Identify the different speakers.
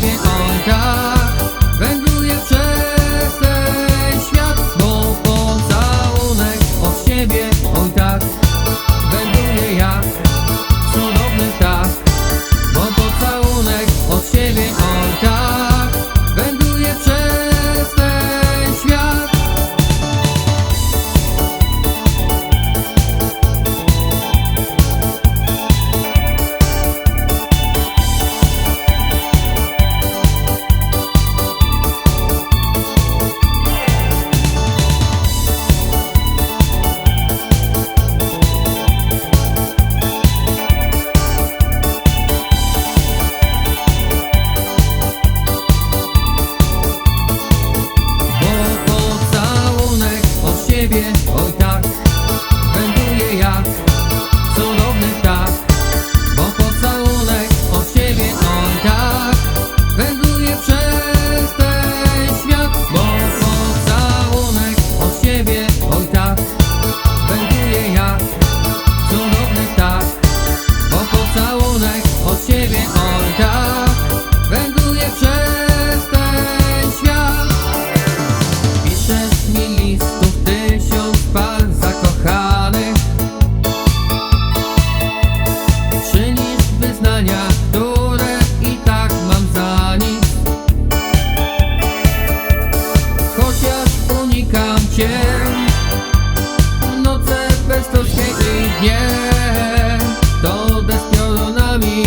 Speaker 1: baby. Hoy Chrystus siedzi nie, to bez pionu nami